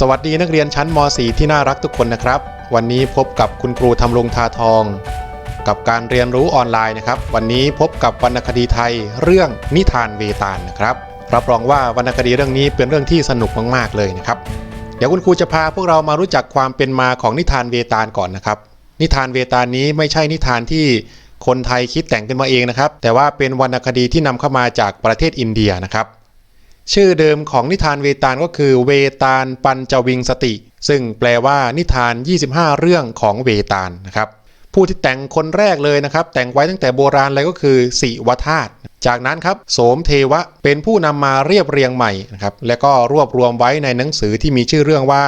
สวัสดีนักเรียนชั้นม .4 ที่น่ารักทุกคนนะครับ วันนี้พบกับคุณครูทำรงทาทอง กับการเรียนรู้ออนไลน์นะครับ วันนี้พบกับวรรณคดีไทยเรื่องนิทานเวตาลนะครับรับรองว่าวรรณคดีเรื่องนี้เป็นเรื่องที่สนุกมากๆเลยนะครับ เดี๋ยวคุณครูจะพาพวกเรามารู้จักความเป็นมาของนิทานเวตาลก่อนนะครับ นิทานเวตาลนี้ไม่ใช่นิทานที่คนไทยคิดแต่งขึ้นมาเองนะครับ แต่ว่าเป็นวรรณคดีที่นำเข้ามาจากประเทศอินเดียนะครับ ชื่อเดิมของนิทานเวตาลก็คือเวตาลปัญจวิงสติ ซึ่งแปลว่านิทาน 25 เรื่องของเวตาลนะครับผู้ที่แต่งคนแรกเลยนะครับ แต่งไว้ตั้งแต่โบราณเลยก็คือสิวธาตจากนั้นครับโสมเทวะเป็นผู้นำมาเรียบเรียงใหม่นะครับและก็รวบรวมไว้ในหนังสือที่มีชื่อเรื่องว่า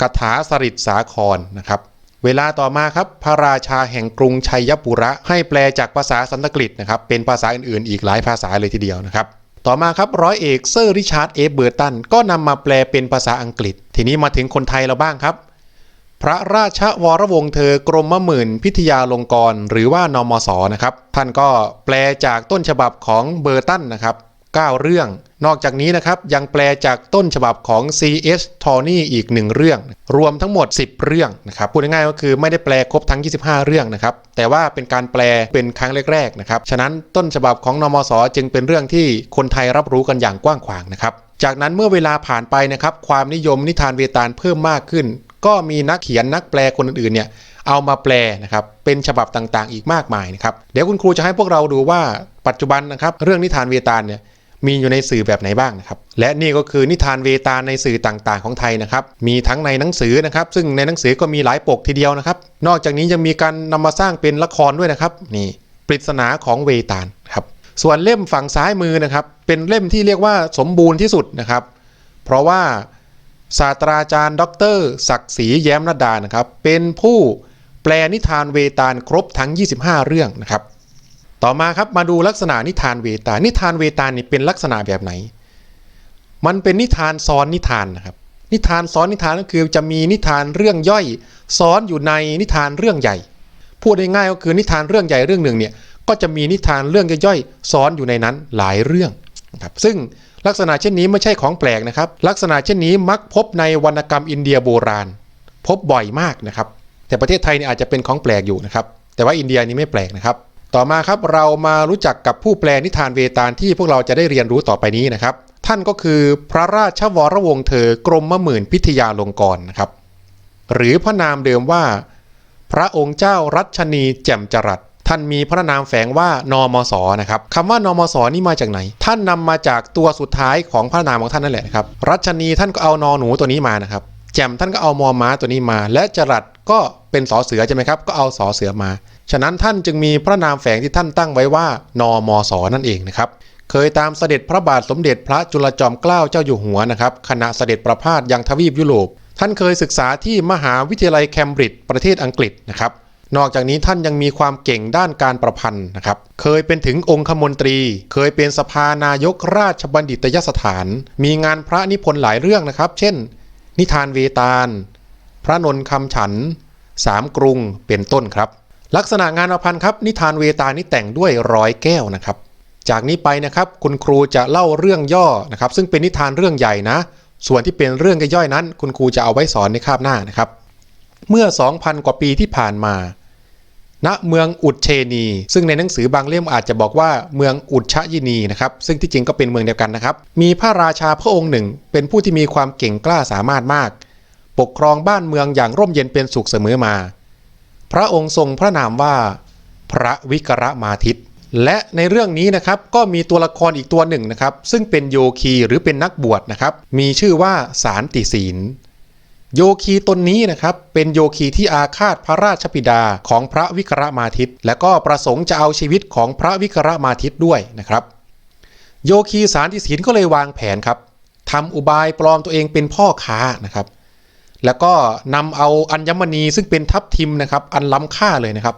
กถาสริตสาครนะครับเวลาต่อมาครับพระราชาแห่งกรุงชัยปุระ ให้แปลจากภาษาสันสกฤตนะครับเป็นภาษาอื่นๆ อีกหลายภาษาเลยทีเดียวนะครับ ต่อมาครับร้อยเอกเซอร์ริชาร์ดเอฟเบอร์ตันก็นำมาแปลเป็นภาษาอังกฤษ ทีนี้มาถึงคนไทยเราบ้างครับ พระราชวรวงศ์เธอกรมหมื่นพิทยาลงกรณ์หรือว่านมศนะครับ ท่านก็แปลจากต้นฉบับของเบอร์ตันนะครับ 9 เรื่อง นอกจากนี้นะครับยังแปลจากต้นฉบับของ C.S. t o r n y อีก 1 เรื่อง รวมทั้งหมด 10 เรื่องนะครับพูดง่ายๆก็คือไม่ได้แปลครบทั้ง 25 เรื่องนะครับแต่ว่าเป็นการแปลเป็นครั้งแรกๆนะครับฉะนั้นต้นฉบับของนมศจึงเป็นเรื่องที่คนไทยรับรู้กันอย่างกว้างขวางนะครับจากนั้นเมื่อเวลาผ่านไปนะครับความนิยมนิทานเวตาลเพิ่มมากขึ้น ก็มีนักเขียนนักแปลคนอื่นๆเนี่ยเอามาแปลนะครับเป็นฉบับต่างๆ อีกมากมายนะครับเดี๋ยวคุณครูจะให้พวกเราดูว่าปัจจุบันนะครับเรื่องนิทานเวตาลเนี่ย มีอยู่ในสื่อแบบไหนบ้างนะครับ และนี่ก็คือนิทานเวตาลในสื่อต่างๆ ของไทยนะครับ มีทั้งในหนังสือนะครับ ซึ่งในหนังสือก็มีหลายปกทีเดียวนะครับ นอกจากนี้ยังมีการนำมาสร้างเป็นละครด้วยนะครับ นี่ปริศนาของเวตาลครับ ส่วนเล่มฝั่งซ้ายมือนะครับ เป็นเล่มที่เรียกว่าสมบูรณ์ที่สุดนะครับ เพราะว่าศาสตราจารย์ ดรศักดิ์ศรีแย้มนดานะครับ เป็นผู้แปลนิทานเวตาลครบทั้ง 25 เรื่องนะครับ ต่อมาครับมาดูลักษณะนิทานเวตาลนิทานเวตาลนี่เป็นลักษณะแบบไหน มันเป็นนิทานซ้อนนิทานนะครับ นิทานซ้อนนิทานก็คือจะมีนิทานเรื่องย่อยซ้อนอยู่ในนิทานเรื่องใหญ่ พูดง่ายๆก็คือนิทานเรื่องใหญ่เรื่องหนึ่งเนี่ยก็จะมีนิทานเรื่องย่อยๆซ้อนอยู่ในนั้นหลายเรื่องนะครับซึ่งลักษณะเช่นนี้ไม่ใช่ของแปลกนะครับ ลักษณะเช่นนี้มักพบในวรรณกรรมอินเดียโบราณ พบบ่อยมากนะครับ แต่ประเทศไทยเนี่ยอาจจะเป็นของแปลกอยู่นะครับ แต่ว่าอินเดียนี่ไม่แปลกนะครับ ต่อมาครับเรามารู้จักกับผู้แปลนิทานเวตาลที่พวกเราจะได้เรียนรู้ต่อไปนี้นะครับ ท่านก็คือพระราชวรวงศ์เธอกรมมหมื่นพิทยาลงกรณ์นะครับ หรือพระนามเดิมว่า พระองค์เจ้ารัชนีแจ่มจรัสท่านมีพระนามแฝงว่านอมศนะครับคำว่านอมศนี่มาจากไหน ท่านนำมาจากตัวสุดท้ายของพระนามของท่านนั่นแหละนะครับ รัชนีท่านก็เอานอหนูตัวนี้มานะครับ แจ่มท่านก็เอามอม้าตัวนี้มา และจรัสก็เป็นสอเสือใช่ไหมครับ ก็เอาสอเสือมา ฉะนั้นท่านจึงมีพระนามแฝงที่ท่านตั้งไว้ว่านอมศนั่นเองนะครับ เคยตามเสด็จพระบาทสมเด็จพระจุลจอมเกล้าเจ้าอยู่หัวนะครับขณะเสด็จประพาสยังทวีปยุโรป ท่านเคยศึกษาที่มหาวิทยาลัยเคมบริดจ์ประเทศอังกฤษนะครับนอกจากนี้ท่านยังมีความเก่งด้านการประพันธ์นะครับ เคยเป็นถึงองคมนตรี เคยเป็นสภานายกราชบัณฑิตยสถาน มีงานพระนิพนธ์หลายเรื่องนะครับ เช่น นิทานเวตาล พระนนท์คำฉัน สามกรุง เป็นต้นครับ ลักษณะงานประพันครับ นิทานเวตานี่แต่งด้วยร้อยแก้วนะครับ จากนี้ไปนะครับคุณครูจะเล่าเรื่องย่อนะครับ ซึ่งเป็นนิทานเรื่องใหญ่นะ ส่วนที่เป็นเรื่องย่อยนั้น คุณครูจะเอาไว้สอนในคาบหน้านะครับ เมื่อ 2,000 กว่าปีที่ผ่านมาณเมืองอุดเชนี ซึ่งในหนังสือบางเล่มอาจจะบอกว่าเมืองอุดชยินีนะครับซึ่งที่จริงก็เป็นเมืองเดียวกันนะครับ มีพระราชาพระองค์หนึ่ง เป็นผู้ที่มีความเก่งกล้าสามารถมาก ปกครองบ้านเมืองอย่างร่มเย็นเป็นสุขเสมอมา พระองค์ทรงพระนามว่า พระวิกรมาทิตและในเรื่องนี้นะครับก็มีตัวละครอีกตัวหนึ่งนะครับ ซึ่งเป็นโยคีหรือเป็นนักบวชนะครับ มีชื่อว่าสารติศีล โยคีตนนี้นะครับ เป็นโยคีที่อาฆาตพระราชบิดาของพระวิกรมาทิตและก็ประสงค์จะเอาชีวิตของพระวิกรมาทิตด้วยนะครับ โยคีสารติศีลก็เลยวางแผนครับทำอุบายปลอมตัวเองเป็นพ่อค้านะครับ แล้วก็นำเอาอัญมณีซึ่งเป็นทับทิมนะครับ อันล้ำค่าเลยนะครับ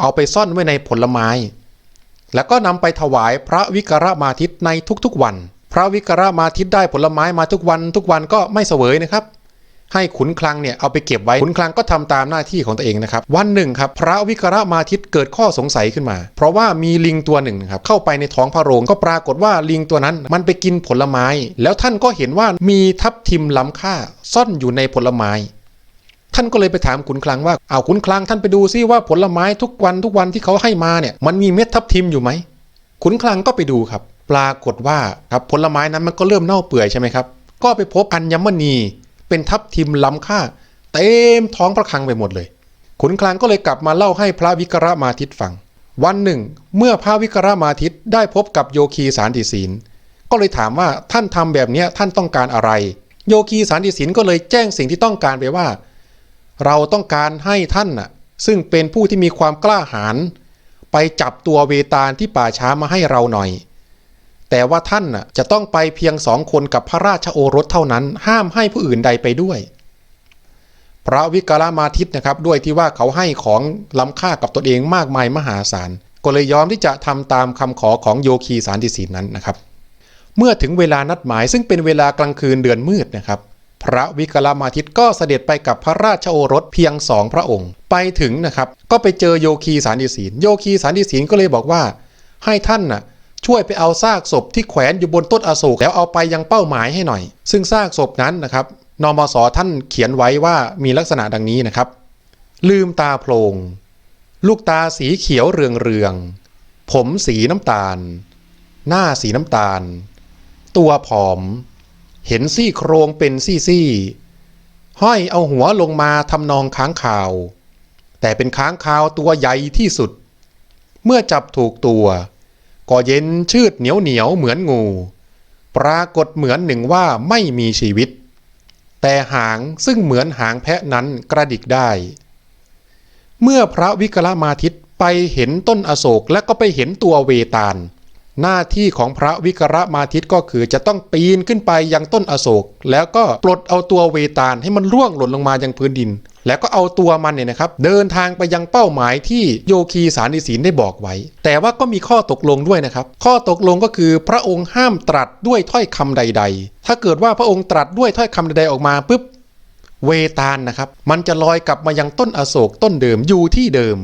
เอาไปซ่อนไว้ในผลไม้ แล้วก็นำไปถวายพระวิกรมาทิตในทุกๆวัน พระวิกรมาทิตได้ผลไม้มาทุกวันทุกวันก็ไม่เสวยนะครับ ให้ขุนคลังเนี่ยเอาไปเก็บไว้ขุนคลังก็ทำตามหน้าที่ของตัวเองนะครับวันหนึ่งครับพระวิกรมาทิตเกิดข้อสงสัยขึ้นมา เพราะว่ามีลิงตัวหนึ่งนะครับเข้าไปในท้องพระโรงก็ปรากฏว่าลิงตัวนั้นมันไปกินผลไม้ แล้วท่านก็เห็นว่ามีทับทิมล้ำค่าซ่อนอยู่ในผลไม้ท่านก็เลยไปถามขุนคลังว่าเอาขุนคลังท่านไปดูซิว่าผลไม้ทุกวันทุกวันที่เขาให้มาเนี่ยมันมีเม็ดทับทิมอยู่ไหมขุนคลังก็ไปดูครับ ปรากฏว่าครับผลไม้นั้นมันก็เริ่มเน่าเปื่อยใช่ไหมครับ ก็ไปพบอัญมณี เป็นทับทิมล้ำค่า เต็มท้องพระคลังไปหมดเลย ขุนคลังก็เลยกลับมาเล่าให้พระวิกรมาทิตฟัง วันหนึ่ง เมื่อพระวิกรมาทิตได้พบกับโยคีสารติศีลก็เลยถามว่าท่านทำแบบนี้ท่านต้องการอะไร โยคีสารติศีลก็เลยแจ้งสิ่งที่ต้องการไปว่า เราต้องการให้ท่านน่ะซึ่งเป็นผู้ที่มีความกล้าหาญไปจับตัวเวตาลที่ป่าช้ามาให้เราหน่อย แต่ว่าท่านจะต้องไปเพียงสองคนกับพระราชโอรสเท่านั้น ห้ามให้ผู้อื่นใดไปด้วย พระวิกรมาทิตนะครับด้วยที่ว่าเขาให้ของล้ำค่ากับตนเองมากมายมหาศาลก็เลยยอมที่จะทำตามคำขอของโยคีสารติศีนั้นนะครับ เมื่อถึงเวลานัดหมายซึ่งเป็นเวลากลางคืนเดือนมืดนะครับ พระวิกรมาทิตก็เสด็จไปกับพระราชโอรสเพียงสองพระองค์ ไปถึงนะครับ ก็ไปเจอโยคีสารติศีลโยคีสารติศีลก็เลยบอกว่า ให้ท่านน่ะ ช่วยไปเอาซากศพที่แขวนอยู่บนต้นอโศกแล้วเอาไปยังเป้าหมายให้หน่อย ซึ่งซากศพนั้นนะครับนมสท่านเขียนไว้ว่ามีลักษณะดังนี้นะครับ ลืมตาโพลงลูกตาสีเขียวเรืองเรือง ผมสีน้ำตาล หน้าสีน้ำตาล ตัวผอม เห็นซี่โครงเป็นซี่ๆห้อยเอาหัวลงมาทำนองค้างคาว แต่เป็นค้างคาวตัวใหญ่ที่สุด เมื่อจับถูกตัว ก็เย็นชืดเหนียวเหนียวเหมือนงู ปรากฏเหมือนหนึ่งว่าไม่มีชีวิต แต่หางซึ่งเหมือนหางแพะนั้นกระดิกได้ เมื่อพระวิกรมาทิตไปเห็นต้นอโศกและก็ไปเห็นตัวเวตาล หน้าที่ของพระวิกรมาทิตก็คือจะต้องปีนขึ้นไปยังต้นอโศก แล้วก็ปลดเอาตัวเวตาลให้มันร่วงหล่นลงมายังพื้นดิน แล้วก็เอาตัวมันเนี่ยนะครับเดินทางไปยังเป้าหมายที่โยคีสารนิศีลได้บอกไว้ แต่ว่าก็มีข้อตกลงด้วยนะครับ ข้อตกลงก็คือพระองค์ห้ามตรัสด้วยถ้อยคำใด ๆ ถ้าเกิดว่าพระองค์ตรัสด้วยถ้อยคำใดๆออกมาปุ๊บเวตาลนะครับ มันจะลอยกลับมายังต้นอโศกต้นเดิมอยู่ที่เดิม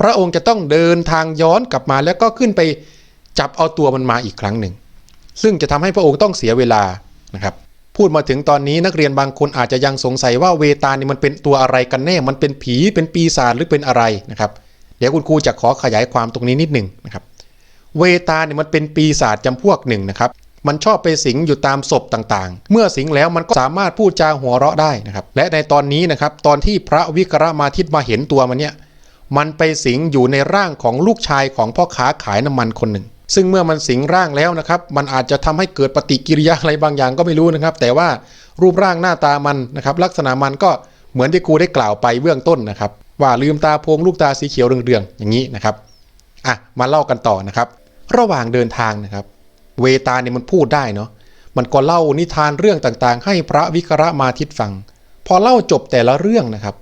พระองค์จะต้องเดินทางย้อนกลับมาแล้วก็ขึ้นไปจับเอาตัวมันมาอีกครั้งหนึ่ง ซึ่งจะทำให้พระองค์ต้องเสียเวลานะครับ พูดมาถึงตอนนี้นักเรียนบางคนอาจจะยังสงสัยว่าเวตาลนี่มันเป็นตัวอะไรกันแน่ มันเป็นผี เป็นปีศาจหรือเป็นอะไรนะครับ เดี๋ยวคุณครูจะขอขยายความตรงนี้นิดหนึ่งนะครับ เวตาลเนี่ยมันเป็นปีศาจจำพวกหนึ่งนะครับ มันชอบไปสิงอยู่ตามศพต่างๆ เมื่อสิงแล้วมันก็สามารถพูดจาหัวเราะได้นะครับ และในตอนนี้นะครับตอนที่พระวิกรมาทิตมาเห็นตัวมันเนี่ย มันไปสิงอยู่ในร่างของลูกชายของพ่อค้าขายน้ำมันคนหนึ่ง ซึ่งเมื่อมันสิงร่างแล้วนะครับ มันอาจจะทำให้เกิดปฏิกิริยาอะไรบางอย่างก็ไม่รู้นะครับ แต่ว่ารูปร่างหน้าตามันนะครับ ลักษณะมันก็เหมือนที่ครูได้กล่าวไปเบื้องต้นนะครับ ว่าลืมตาโพงลูกตาสีเขียวเรืองๆอย่างนี้นะครับอะมาเล่ากันต่อนะครับ ระหว่างเดินทางนะครับ เวตาเนี่ยมันพูดได้เนาะมันก็เล่านิทานเรื่องต่างๆ ให้พระวิกรมาทิตฟัง พอเล่าจบแต่ละเรื่องนะครับ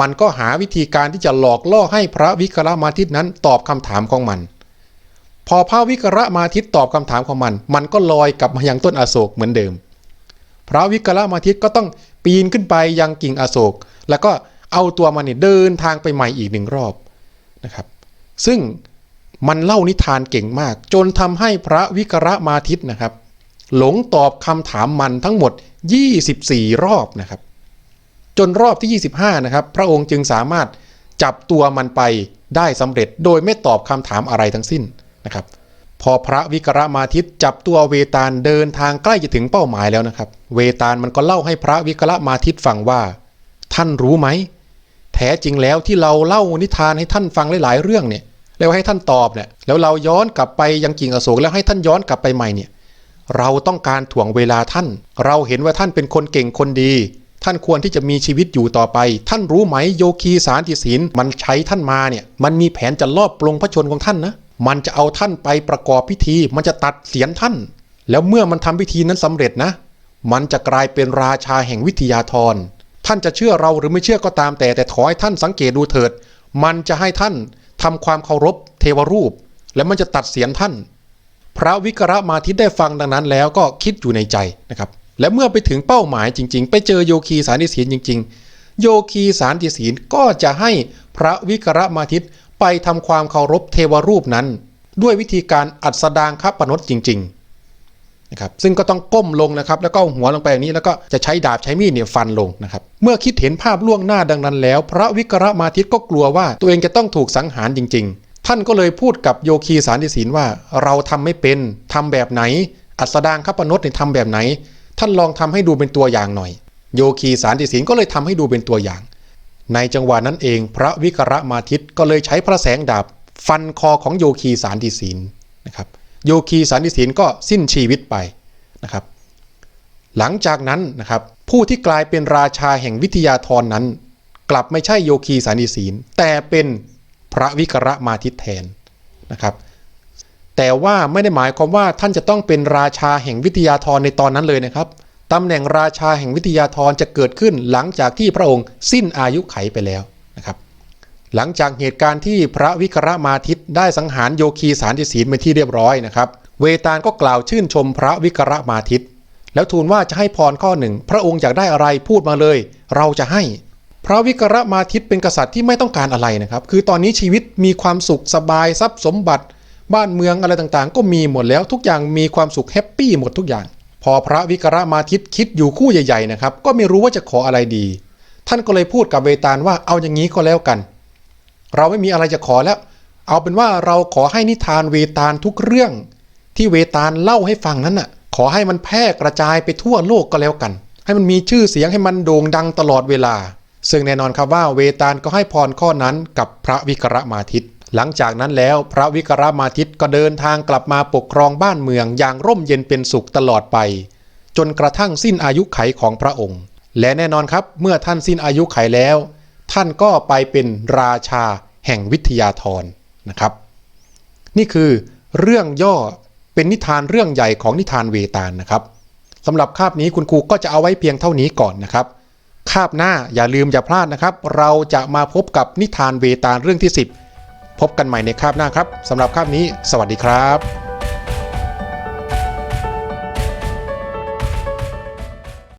มันก็หาวิธีการที่จะหลอกล่อให้พระวิกรมาทิตนั้นตอบคำถามของมัน พอพระวิกรมาทิตตอบคำถามของมัน มันก็ลอยกลับมายังต้นอโศกเหมือนเดิม พระวิกรมาทิตก็ต้องปีนขึ้นไปยังกิ่งอโศก แล้วก็เอาตัวมันเนี่ยเดินทางไปใหม่อีกหนึ่งรอบนะครับ ซึ่งมันเล่านิทานเก่งมาก จนทำให้พระวิกรมาทิตนะครับ หลงตอบคำถามมันทั้งหมด 24 รอบนะครับ จนรอบที่ 25 นะครับ พระองค์จึงสามารถจับตัวมันไปได้สำเร็จโดยไม่ตอบคำถามอะไรทั้งสิ้น นะครับ พอพระวิกรมาทิตจับตัวเวตาลเดินทางใกล้จะถึงเป้าหมายแล้วนะครับ เวตาลมันก็เล่าให้พระวิกรมาทิตฟังว่า ท่านรู้ไหมแท้จริงแล้วที่เราเล่านิทานให้ท่านฟังหลายๆเรื่องเนี่ยแล้วให้ท่านตอบเนี่ยแล้วเราย้อนกลับไปยังกิ่งอโศกแล้วให้ท่านย้อนกลับไปใหม่เนี่ยเราต้องการถ่วงเวลาท่าน เราเห็นว่าท่านเป็นคนเก่งคนดี ท่านควรที่จะมีชีวิตอยู่ต่อไป ท่านรู้ไหมโยคีสารติศีลมันใช้ท่านมาเนี่ยมันมีแผนจะลอบปลงพระชนของท่านนะ มันจะเอาท่านไปประกอบพิธี มันจะตัดเสียนท่าน แล้วเมื่อมันทำพิธีนั้นสำเร็จนะ มันจะกลายเป็นราชาแห่งวิทยาธร ท่านจะเชื่อเราหรือไม่เชื่อก็ตามแต่แต่ขอให้ท่านสังเกตดูเถิด มันจะให้ท่านทำความเคารพเทวรูป และมันจะตัดเสียนท่าน พระวิกรมาทิตได้ฟังดังนั้นแล้วก็คิดอยู่ในใจนะครับ และเมื่อไปถึงเป้าหมายจริง ๆ ไปเจอโยคีสารติศีลจริง ๆ โยคีสารติศีลก็จะให้พระวิกรมาทิตย ไปทำความเคารพเทวรูปนั้น ด้วยวิธีการอัดสดางคปนดจริงๆนะครับซึ่งก็ต้องก้มลงนะครับ แล้วก็หัวลงไปอย่างนี้แล้วก็จะใช้ดาบใช้มีดเนี่ยฟันลงนะครับ เมื่อคิดเห็นภาพล่วงหน้าดังนั้นแล้ว พระวิกรมาทิตก็กลัวว่าตัวเองจะต้องถูกสังหารจริง ๆ ท่านก็เลยพูดกับโยคีสารติศีลว่าเราทำไม่เป็นทำแบบไหน อัสดางคปนดเนี่ยทำแบบไหน ท่านลองทำให้ดูเป็นตัวอย่างหน่อย โยคีสารติศีลก็เลยทำให้ดูเป็นตัวอย่าง ในจังหวะนั้นเองพระวิกรมาทิตก็เลยใช้พระแสงดาบฟันคอของโยคีสารติศีลนะครับโยคีสารติศีลก็สิ้นชีวิตไปนะครับ หลังจากนั้นนะครับผู้ที่กลายเป็นราชาแห่งวิทยาธรนั้น กลับไม่ใช่โยคีสารติศีลแต่เป็นพระวิกรมาทิตแทนนะครับแต่ว่าไม่ได้หมายความว่าท่านจะต้องเป็นราชาแห่งวิทยาธรในตอนนั้นเลยนะครับ ตำแหน่งราชาแห่งวิทยาธรจะเกิดขึ้นหลังจากที่พระองค์สิ้นอายุไขไปแล้วนะครับ หลังจากเหตุการณ์ที่พระวิกรมาทิตย์ได้สังหารโยคีสารติศีลเป็นที่เรียบร้อยนะครับ เวตาลก็กล่าวชื่นชมพระวิกรมาทิตย์แล้วทูลว่าจะให้พรข้อหนึ่ง พระองค์อยากได้อะไรพูดมาเลย เราจะให้ พระวิกรมาทิตย์เป็นกษัตริย์ที่ไม่ต้องการอะไรนะครับ คือตอนนี้ชีวิตมีความสุขสบายทรัพย์สมบัติ บ้านเมืองอะไรต่างๆ ก็มีหมดแล้วทุกอย่างมีความสุขแฮปปี้หมดทุกอย่าง พอพระวิกรมาทิตคิดอยู่คู่ใหญ่ ๆ นะครับ ก็ไม่รู้ว่าจะขออะไรดี ท่านก็เลยพูดกับเวตาลว่าเอาอย่างนี้ก็แล้วกัน เราไม่มีอะไรจะขอแล้ว เอาเป็นว่าเราขอให้นิทานเวตาลทุกเรื่อง ที่เวตาลเล่าให้ฟังนั้นน่ะ ขอให้มันแพร่กระจายไปทั่วโลกก็แล้วกัน ให้มันมีชื่อเสียงให้มันโด่งดังตลอดเวลา ซึ่งแน่นอนครับว่าเวตาลก็ให้พรข้อนั้นกับพระวิกรมาทิต หลังจากนั้นแล้วพระวิกรมาทิตย์ก็เดินทางกลับมาปกครองบ้านเมืองอย่างร่มเย็นเป็นสุขตลอดไป จนกระทั่งสิ้นอายุไขของพระองค์ และแน่นอนครับเมื่อท่านสิ้นอายุไขแล้ว ท่านก็ไปเป็นราชาแห่งวิทยาธรนะครับ นี่คือเรื่องย่อเป็นนิทานเรื่องใหญ่ของนิทานเวตาลนะครับสำหรับคาบนี้คุณครูก็จะเอาไว้เพียงเท่านี้ก่อนนะครับคาบหน้าอย่าลืมอย่าพลาดนะครับ เราจะมาพบกับนิทานเวตาลเรื่องที่ 10 พบกันใหม่ในคาบหน้าครับสำหรับคาบนี้ สวัสดีครับ